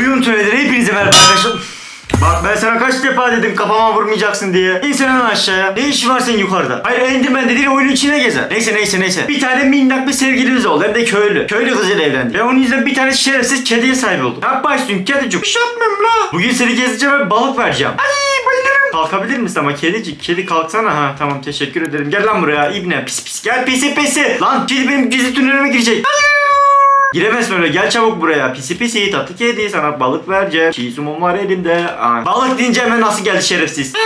Oyun tünelleri hepinize merhaba arkadaşlar. Bak ben sana kaç defa dedim kafama vurmayacaksın diye. İn sen hemen aşağıya. Ne işin var senin yukarıda? Hayır Enderman dediğin oyunun içine gezer. Neyse neyse neyse. Bir tane minnak bir sevgilimiz oldu. Hem de köylü. Köylü kızıyla evlendi. Ve onun yüzünden bir tane şerefsiz kediye sahip oldum. Ne yaparsın kedicik? Bir şey yapmıyorum la. Bugün seni gezeceğim ve balık vereceğim. Ay bayılırım. Kalkabilir misin ama kedicik? Kedi kalksana ha. Tamam teşekkür ederim. Gel lan buraya ibne. Pis pis. Gel pisi pisi. Lan kedi benim gizli tünelime girecek. Giremezsin öyle gel çabuk buraya. Pisi pisi tatlı kedi sana balık vereceğim. Çiğ sumum var elimde. Ay. Balık deyince hemen nasıl geldi şerefsiz. Eee.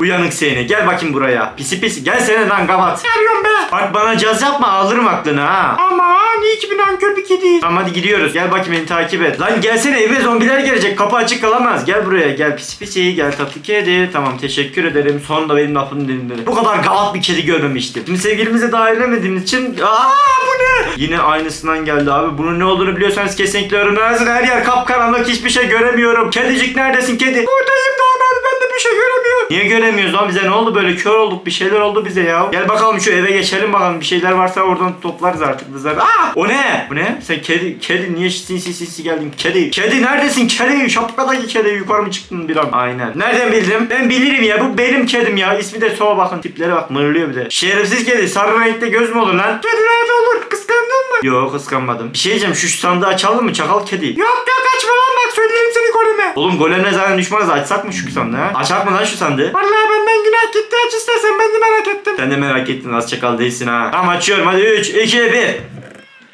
Uyanık seni gel bakayım buraya. Pisi pisi gel seni lan kapat. Geliyorum be. Bak bana caz yapma alırım aklını ha. Aman iyi ki bir nankör bir kedi. Tamam hadi gidiyoruz gel bakayım beni takip et. Lan gelsene eve zombiler gelecek kapı açık kalamaz. Gel buraya gel pisi pisi gel tatlı kedi. Tamam teşekkür ederim. Sonunda benim lafımı dinledin. Bu kadar gavat bir kedi görmemiştim. Şimdi sevgilimize dahil edemediğimiz için. Aa bu ne? Yine aynısından geldi abi. Bunun ne olduğunu biliyorsanız kesinlikle yazın. Her yer kapkaranlık hiçbir şey göremiyorum. Kedicik neredesin kedi? Buradayım daha abi ben de bir şey göremiyorum. Niye göremiyoruz lan bize ne oldu böyle kör olduk bir şeyler oldu bize ya. Gel bakalım şu eve geçelim bakalım bir şeyler varsa oradan toplarız artık bizler. Aa o ne? Bu ne? Sen kedi kedi niye sinsi sinsi geldin? Kedi. Kedi neredesin? Kedi. Şapkadaki kedi yukarı mı çıktın bir an? Aynen. Nereden bildim? Ben bilirim ya. Bu benim kedim ya. İsmi de Sova bakın. Tiplere bak mırlıyor bir de. Şerefsiz kedi. Sarı renkte göz mü olur lan? Kedi nerede olur? Kıskandın mı? Yok kıskanmadım. Bir şey diyeceğim. Şu sandığı açalım mı? Çakal kedi. Yok yok açma lan bak söyleyelim seni goleme. Oğlum golemle zaten düşmanız. Açsak mı şu sandığı? ha? Açak mı lan şu sandığı? Vallahi benden günah gitti. Aç istersen ben de merak ettim. Sen de merak ettin. Az çakal değilsin ha. Tamam açıyorum. Hadi 3, 2, 1.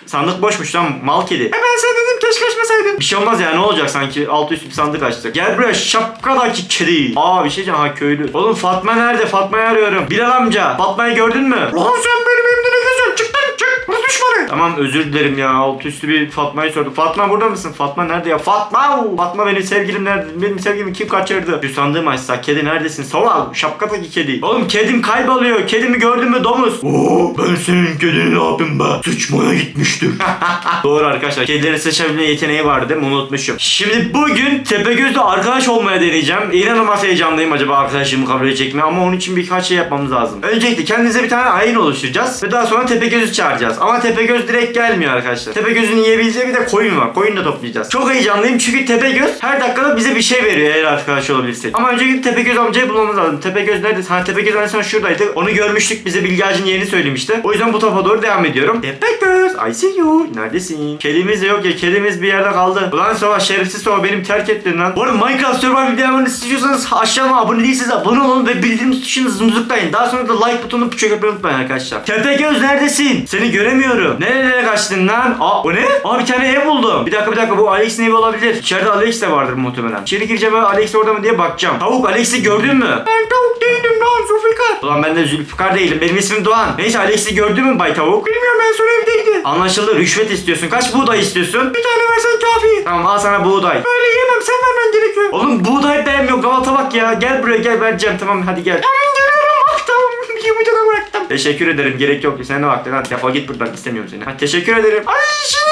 Sandık boşmuş lan mal kedi. E ben sana dedim keşke açmasaydın. Bir şey olmaz ya ne olacak sanki altı üstü bir sandık açtık. Gel buraya şapkadaki kedi. Aa bir şey diyeceğim ha köylü. Oğlum Fatma nerede? Fatma'yı arıyorum. Bilal amca Fatma'yı gördün mü? Lan sen benim evimde ne geziyorsun? Çık lan çık. Düşmanı. Tamam özür dilerim ya altı üstü bir Fatma'yı sordum. Fatma burada mısın? Fatma nerede ya? Fatma! Fatma benim sevgilim nerede? Benim sevgilimi kim kaçırdı? Şu sandığımı açsak kedi neredesin? Sova şapkadaki kedi. Oğlum kedim kayboluyor. Kedimi gördün mü domuz? Oo ben senin kedini ne yapayım be? Sıçmaya gitmiştim. Doğru arkadaşlar. Kedilerin sıçabilme yeteneği vardı değil mi? Unutmuşum. Şimdi bugün Tepegöz'le arkadaş olmaya deneyeceğim. İnanılmaz heyecanlıyım acaba arkadaşımı kabul edecek mi? Ama onun için birkaç şey yapmamız lazım. Öncelikle kendinize bir tane ayin oluşturacağız. Ve daha sonra Tepegöz'ü çağıracağız. Ama Tepegöz direkt gelmiyor arkadaşlar. Tepegöz'ün yiyebileceği bir de koyun var. Koyun da toplayacağız. Çok heyecanlıyım çünkü Tepegöz her dakikada bize bir şey veriyor eğer arkadaş olabilirsek. Ama öncelikle Tepegöz amcayı bulmamız lazım. Tepegöz nerede? Ha Tepegöz en son şuradaydı. Onu görmüştük. Bize Bilge Ağacı'nın yerini söylemişti. O yüzden bu tarafa doğru devam ediyorum. Tepegöz I see you. Neredesin? Kedimiz de yok ya. Kedimiz bir yerde kaldı. Ulan Sova şerefsiz Sova benim terk ettin lan. Bu arada Minecraft Survival videolarını istiyorsanız aşağıma abone değilseniz abone olun ve bildirim tuşunu zımzıklayın. Daha sonra da like butonunu çökmeyi unutmayın arkadaşlar. Tepegöz neredesin? Seni göremiyorum. Nerelere kaçtın lan? Aa o ne? Aa bir tane ev buldum. Bir dakika bir dakika bu Alex'in evi olabilir. İçeride Alex de vardır muhtemelen. İçeri gireceğim ve Alex orada mı diye bakacağım. Tavuk Alex'i gördün mü? Ben tavuk değilim lan Zülfikar. Ulan ben de Zülfikar değilim. Benim ismim Doğan. Neyse Alex'i gördün mü Bay Tavuk? Bilmiyorum ben son evdeydi. Anlaşıldı. Rüşvet istiyorsun. Kaç buğday istiyorsun? Bir tane versen kafi. Tamam al sana buğday. Öyle yemem. Sen vermen gerekiyor. Oğlum buğday beğenmiyor. Galata bak ya. Gel buraya gel vereceğim. Tamam hadi gel. Hemen geliyorum. Yumurtada bıraktım. Teşekkür ederim. Gerek yok. Sen de baktın. Hadi defol git buradan. İstemiyorum seni. Hadi teşekkür ederim. Ay yerim.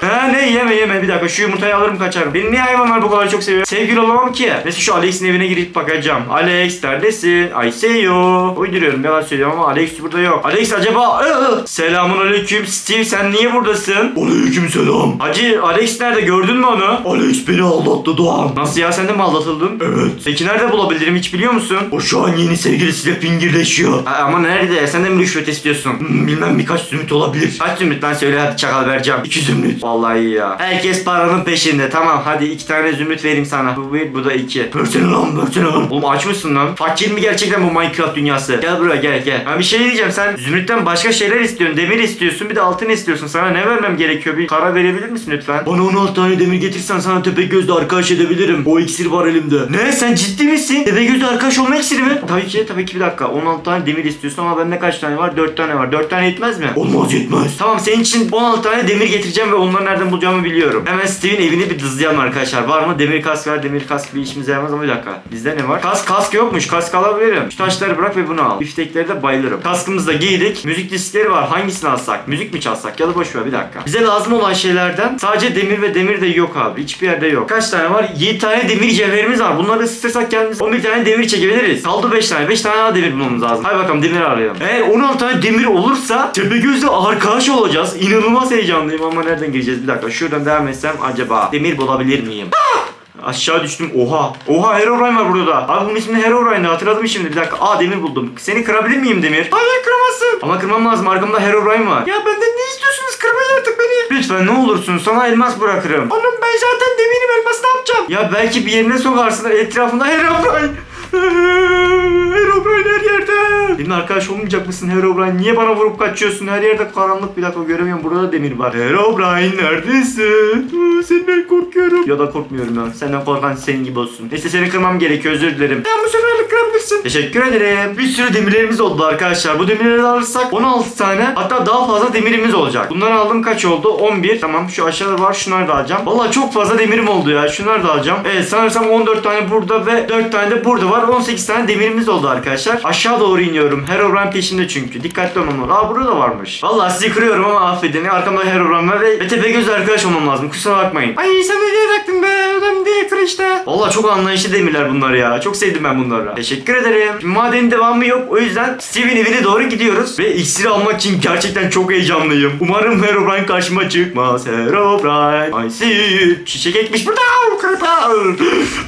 Ha ne yeme yeme bir dakika şu yumurtayı alırım kaçarım. Beni niye hayvanlar bu kadar çok seviyor? Sevgili olamam ki. Neyse şu Alex'in evine girip bakacağım. Alex neredesin? I see you. Uyduruyorum yalan söylüyorum ama Alex burada yok. Alex acaba? Iı. Selamun aleyküm Steve sen niye buradasın? Aleyküm selam. Hacı Alex nerede gördün mü onu? Alex beni aldattı Doğan. Nasıl ya sen de mi aldatıldın? Evet. Peki nerede bulabilirim hiç biliyor musun? O şu an yeni sevgilisiyle fingirleşiyor. Ha, ama nerede? Sen de mi rüşvet istiyorsun? Hmm, bilmem birkaç zümrüt olabilir. Kaç zümrüt lan söyle hadi çakal vereceğim. İki zümrüt. Vallahi iyi ya. Herkes paranın peşinde. Tamam hadi iki tane zümrüt vereyim sana. Bu bir bu da iki. Versene lan versene lan. Oğlum aç mısın lan? Fakir mi gerçekten bu Minecraft dünyası? Gel buraya gel gel. Ha bir şey diyeceğim sen zümrütten başka şeyler istiyorsun. Demir istiyorsun bir de altın istiyorsun. Sana ne vermem gerekiyor? Bir para verebilir misin lütfen? Bana 16 tane demir getirsen sana Tepegöz'le arkadaş edebilirim. O iksir var elimde. Ne sen ciddi misin? Tepegöz'le arkadaş olma iksiri mi? Tabii ki tabii ki bir dakika. 16 tane demir istiyorsun ama bende kaç tane var? 4 tane var. 4 tane yetmez mi? Olmaz yetmez. Tamam senin için 16 tane demir getireceğim ve onları nereden bulacağımı biliyorum. Hemen Steve'in evini bir dızlayalım arkadaşlar. Var mı? Demir kask var. Demir kask bir işimize yaramaz ama bir dakika. Bizde ne var? Kask kask yokmuş. Kask alabilirim. Şu taşları bırak ve bunu al. Biftekleri de bayılırım. Kaskımızı da giydik. Müzik diskleri var. Hangisini alsak? Müzik mi çalsak? Ya da boş ver bir dakika. Bize lazım olan şeylerden sadece demir ve demir de yok abi. Hiçbir yerde yok. Kaç tane var? 7 tane demir cevherimiz var. Bunları ısıtırsak kendimiz 11 tane demir çekebiliriz. Kaldı 5 tane. 5 tane daha demir bulmamız lazım. Hadi bakalım demir arayalım. Eğer 16 tane demir olursa Tepegöz'le arkadaş olacağız. İnanılmaz heyecanlıyım ama nereden gireceğim? Gideceğiz. Bir dakika şuradan devam etsem acaba demir bulabilir miyim? Aşağı düştüm. Oha. Oha Herobrine var burada da. Abi bunun ismini Herobrine'di. Hatırladım şimdi. Bir dakika. Aa demir buldum. Seni kırabilir miyim demir? Hayır kıramazsın. Ama kırmam lazım. Arkamda Herobrine var. Ya benden ne istiyorsunuz? Kırmayın artık beni. Lütfen ne olursun. Sana elmas bırakırım. Oğlum ben zaten demirim elmas ne yapacağım? Ya belki bir yerine sokarsın. Etrafında Herobrine. Herobrine her yerde. Benimle arkadaş olmayacak mısın Herobrine? Niye bana vurup kaçıyorsun? Her yerde karanlık bir dakika göremiyorum. Burada da demir var. Herobrine neredesin? Aa, Senden korkuyorum. Ya da korkmuyorum ya. Senden korkan senin gibi olsun. Neyse seni kırmam gerekiyor. Özür dilerim. Ben bu seferlik kırabilirsin. Teşekkür ederim. Bir sürü demirlerimiz oldu arkadaşlar. Bu demirleri alırsak 16 tane hatta daha fazla demirimiz olacak. Bunları aldım kaç oldu? 11. Tamam şu aşağıda var. Şunları da alacağım. Valla çok fazla demirim oldu ya. Şunları da alacağım. Evet sanırsam 14 tane burada ve 4 tane de burada var. 18 tane demirimiz oldu arkadaşlar. Aşağı doğru iniyorum. Herobrine peşinde çünkü. Dikkatli olmam lazım. Aa burada da varmış. Valla sizi kırıyorum ama affedin. Arkamda Herobrine var ve, ve Tepegöz arkadaş olmam lazım. Kusura bakmayın. Ay sen ne diye taktın be? Ödem diye kır işte. Valla çok anlayışlı demirler bunlar ya. Çok sevdim ben bunları. Teşekkür ederim. Şimdi madenin devamı yok. O yüzden Steve'in evine doğru gidiyoruz. Ve iksiri almak için gerçekten çok heyecanlıyım. Umarım Herobrine karşıma çıkmaz. Herobrine. Ay see. Çiçek ekmiş burada. Creeper.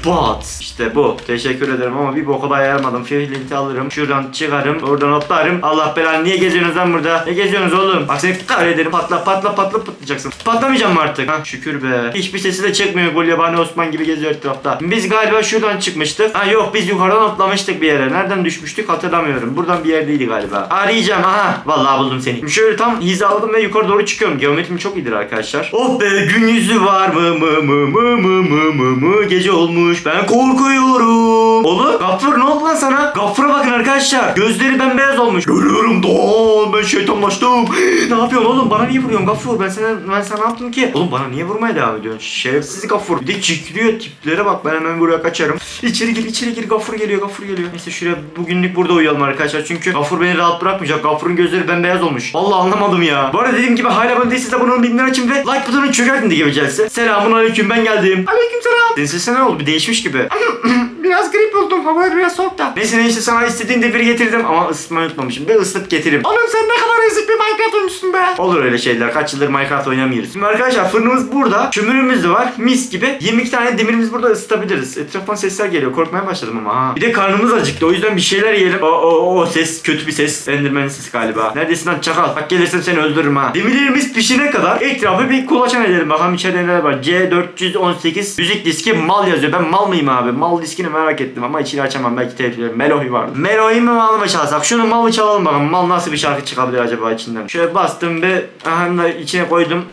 Pat. İşte bu. Teşekkür ederim ama bir boka bayarmadım. Fihlinti alırım. Şuradan çıkarım. Oradan hoplarım. Allah belanı niye geziyorsunuz lan burada? Ne geziyorsunuz oğlum? Bak seni kahrederim. Patla patla patla patlayacaksın. Patlamayacağım artık? Ha şükür be. Hiçbir sesi de çıkmıyor. Gol yabani Osman gibi geziyor etrafta. Biz galiba şuradan çıkmıştık. Ha yok biz yukarıdan atlamıştık bir yere. Nereden düşmüştük hatırlamıyorum. Buradan bir yerdeydi galiba. Arayacağım aha. Vallahi buldum seni. Şöyle tam hizaladım ve yukarı doğru çıkıyorum. Geometrim çok iyidir arkadaşlar. Oh be gün yüzü var mı mı mı mı mı mı mı mı gece olmuş. Ben korkuyorum. Oğlum Gaffur ne oldu lan sana? Gaffur'a bakın arkadaşlar. Gözleri bembeyaz olmuş. Görüyorum da ben şeytanlaştım. ne yapıyorsun oğlum? Bana niye vuruyorsun Gaffur? Ben sana ben sana ne yaptım ki? Oğlum bana niye vurmaya devam ediyorsun? Şerefsiz Gaffur. Bir de çıkıyor tiplere bak. Ben hemen buraya kaçarım. İçeri gir içeri gir. Gaffur geliyor Gaffur geliyor. Neyse şuraya bugünlük burada uyuyalım arkadaşlar. Çünkü Gaffur beni rahat bırakmayacak. Gaffur'un gözleri bembeyaz olmuş. Vallahi anlamadım ya. Bu arada dediğim gibi hala abone değilseniz abone olun bildirimleri açın ve like butonunu çökertin diye gelse. Selamun aleyküm ben geldim. Aleyküm selam. Senin sesin ne oldu? Bir değişmiş gibi. biraz grip oldum. Hava biraz soğuk da. Neyse neyse sana istediğin deviri getirdim ama ısıtmayı unutmamışım. Ve ısıtıp getiririm. Oğlum sen ne kadar ezik bir Minecraft oyuncusun be. Olur öyle şeyler. Kaç yıldır Minecraft oynamıyoruz. Şimdi arkadaşlar fırınımız burada. Kömürümüz de var. Mis gibi. 22 tane demirimiz burada ısıtabiliriz. Etraftan sesler geliyor. Korkmaya başladım ama ha. Bir de karnımız acıktı. O yüzden bir şeyler yiyelim. O, o, o ses kötü bir ses. Enderman'in sesi galiba. Neredesin lan çakal? Bak gelirsem seni öldürürüm ha. Demirlerimiz pişene kadar etrafı bir kulaçan edelim. Bakalım içeride neler var. C418 müzik diski mal yazıyor. Ben mal mıyım abi? Mal diskini merak ettim ama içini açamam. Belki tehlikeli. Melohi var. Melohi mi mal mı çalsak? Şunu mal mı çalalım bakalım. Mal nasıl bir şarkı çıkabilir acaba içinden? Şöyle bastım ve aha içine koydum.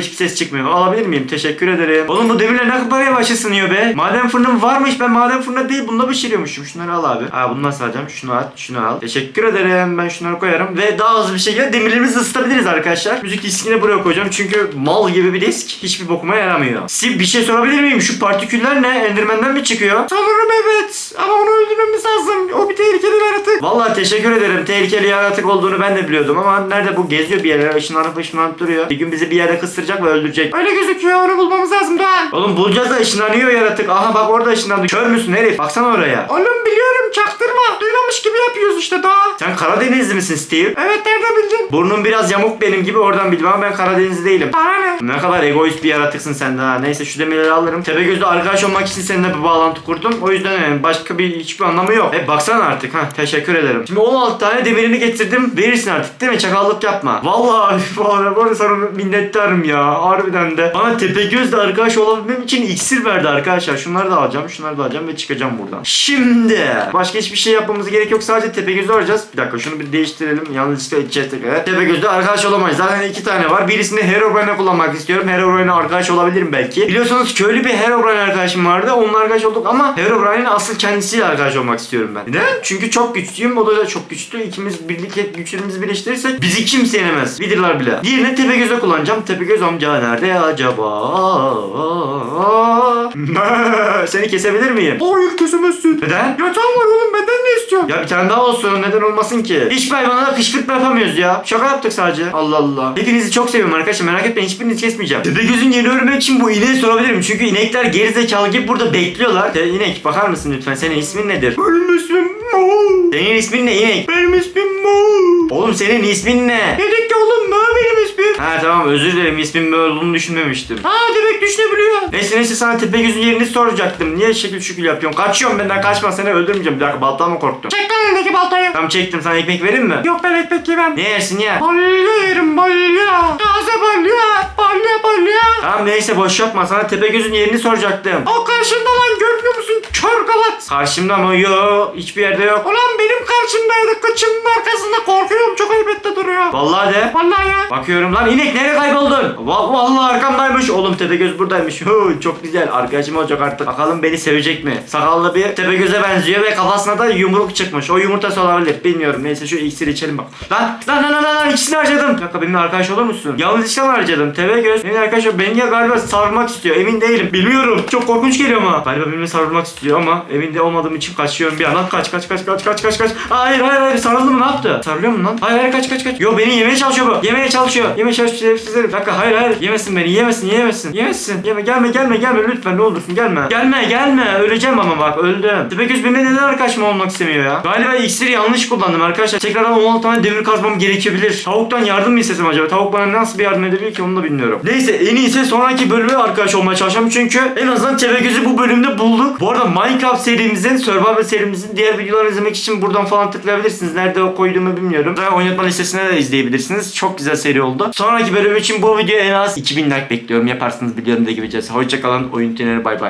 Hiçbir ses çıkmıyor. Alabilir miyim? Teşekkür ederim. Oğlum bu demirler ne kadar yavaş ısınıyor be. Maden fırınım varmış. Ben maden fırında değil bunda pişiriyormuşum. Şunları al abi. Aa bunu nasıl alacağım? Şunu al. Şunu al. Teşekkür ederim. Ben şunları koyarım. Ve daha hızlı bir şekilde demirlerimizi ısıtabiliriz arkadaşlar. Müzik diskini buraya koyacağım. Çünkü mal gibi bir disk hiçbir bokuma yaramıyor. Siz bir şey sorabilir miyim? Şu partiküller ne? Enderman'den mi çıkıyor? Sanırım evet. Ama onu öldürmemiz lazım. O bir tehlikeli yaratık. Vallahi teşekkür ederim. Tehlikeli yaratık olduğunu ben de biliyordum ama nerede bu geziyor bir yerlere ışınlanıp ışınlanıp duruyor. Bir gün bizi bir yere kıstıracak ve öldürecek. Öyle gözüküyor. Onu bulmamız lazım Doğan. Oğlum bulacağız da ışınlanıyor yaratık. Aha bak orada ışınlandı. Kör müsün herif? Baksana oraya. Oğlum biliyorum çaktırma. Duymamış gibi yapıyoruz işte daha. Sen Karadenizli misin Steve? Evet nereden bildin? Burnun biraz yamuk benim gibi oradan bildim ama ben Karadenizli değilim. Bana ne? Ne kadar egoist bir yaratıksın sen de ha. Neyse şu demirleri alırım. Tepegöz'le arkadaş olmak için seninle bir bağlantı kurdum. O yüzden yani başka bir hiçbir anlamı yok. E baksana artık ha. Teşekkür ederim. Şimdi 16 tane demirini getirdim. Verirsin artık değil mi? Çakallık yapma. Vallahi bu arada sana minnettarım ya. Harbiden de. Bana Tepegöz'le arkadaş olabilmem için iksir verdi arkadaşlar. Şunları da alacağım. Şunları da alacağım ve çıkacağım buradan. Şimdi. Başka hiçbir şey yapmamız gerek yok. Sadece Tepegöz'ü arayacağız. Bir dakika şunu bir değiştirelim. Yanlışlıkla edeceğiz tekrar. Tepegöz'le arkadaş olamayız. Zaten iki tane var. Birisini Herobrine'e kullanmak istiyorum. Herobrine'e arkadaş olabilirim belki. Biliyorsunuz köylü bir Herobrine arkadaşım vardı. Onunla arkadaş olduk ama Herobrine'in asıl kendisiyle arkadaş olmak istiyorum ben. Neden? Çünkü çok güçlüyüm. O da çok güçlü. İkimiz birlikte güçlerimizi birleştirirsek bizi kimse yenemez. Bilirler bile. Diğerini Tepegöz'e kullanacağım. Tepegöz Tepegöz amca nerede acaba? Seni kesebilir miyim? Hayır kesemezsin. Neden? Yatağım var oğlum benden ne istiyorsun? Ya bir tane daha olsun neden olmasın ki? Hiçbir hayvana da kışkırtma yapamıyoruz ya. Şaka yaptık sadece. Allah Allah. Hepinizi çok seviyorum arkadaşlar merak etmeyin hiçbirinizi kesmeyeceğim. Tepegöz'ün yeni öğrenmek için bu ineği sorabilirim. Çünkü inekler gerizekalı gibi burada bekliyorlar. De, inek bakar mısın lütfen senin ismin nedir? Benim ismim Mo. Senin ismin ne inek? Benim ismim Mo. Oğlum senin ismin ne? Dedik ki oğlum Mo benim ismim. Ha tamam özür dilerim ismin böyle olduğunu düşünmemiştim. Ha demek düşünebiliyor. Neyse neyse sana Tepegöz'ün yerini soracaktım. Niye şekil şükür yapıyorsun? Kaçıyorum benden kaçma seni öldürmeyeceğim. Bir dakika baltan mı korktun? Çek lan elindeki baltayı. Tamam çektim sana ekmek vereyim mi? Yok ben ekmek yemem. Ne yersin ya? Balya yerim balya. Taze balya. Balya balya. Tamam neyse boş yapma sana Tepegöz'ün yerini soracaktım. O karşında lan görmüyor musun? Kör gavat. Karşımda mı? Yo hiçbir yerde yok. Ulan benim karşımdaydı. Kıçımın arkasında korkuyorum. Çok elbette duruyor. Vallahi de. Vallahi ya. Bakıyorum lan inek nereye kayboldun? Va- vallahi arkamdaymış. Oğlum Tepegöz buradaymış. Hu, çok güzel. Arkadaşım olacak artık. Bakalım beni sevecek mi? Sakallı bir Tepegöz'e benziyor ve kafasına da yumruk çıkmış. O yumurtası olabilir. Bilmiyorum. Neyse şu iksiri içelim bak. Lan lan lan lan lan, lan ikisini harcadım. Bir dakika benimle arkadaş olur musun? Yalnız işlem harcadım. Tepegöz benimle arkadaş Beni galiba sarılmak istiyor. Emin değilim. Bilmiyorum. Çok korkunç geliyor ama. Galiba benimle sarılmak istiyor ama emin de olmadığım için kaçıyorum bir yandan. Kaç kaç kaç kaç kaç kaç kaç. Hayır hayır hayır sarıldı mı ne yaptı? Sarılıyor mu lan? Hayır hayır kaç kaç kaç. Yo beni yemeye çalışıyor bu. Yemeye çalışıyor. Yemeye çalışıyor şerefsizlerim. Bir dakika hayır hayır. Yemesin beni yemesin yemesin. Yemesin. Yeme gelme gelme gelme lütfen ne olursun gelme. Gelme gelme. Öleceğim ama bak öldüm. Tepegöz benimle neden arkadaş mı olmak istemiyor ya? Galiba iksiri yanlış kullandım arkadaşlar. Tekrardan 16 tane demir kazmam gerekebilir. Tavuktan yardım mı istesem acaba? Tavuk bana nasıl bir yardım edebilir ki onu da bilmiyorum. Neyse en iyisi sonraki bölüme arkadaş olmaya çalışacağım. Çünkü en azından Tepegöz'ü bu bölümde bulduk. Bu arada Minecraft serimizin, Survival serimizin diğer videolarını izlemek için buradan falan tıklayabilirsiniz. Nerede koyduğumu bilmiyorum. Zaten oynatma listesine de izleyebilirsiniz. Çok güzel seri oldu. Sonraki bölüm için bu video en az 2000 like bekliyorum. Yaparsınız biliyorum de gibi. Hoşçakalın. Oyun tüneli bay bay.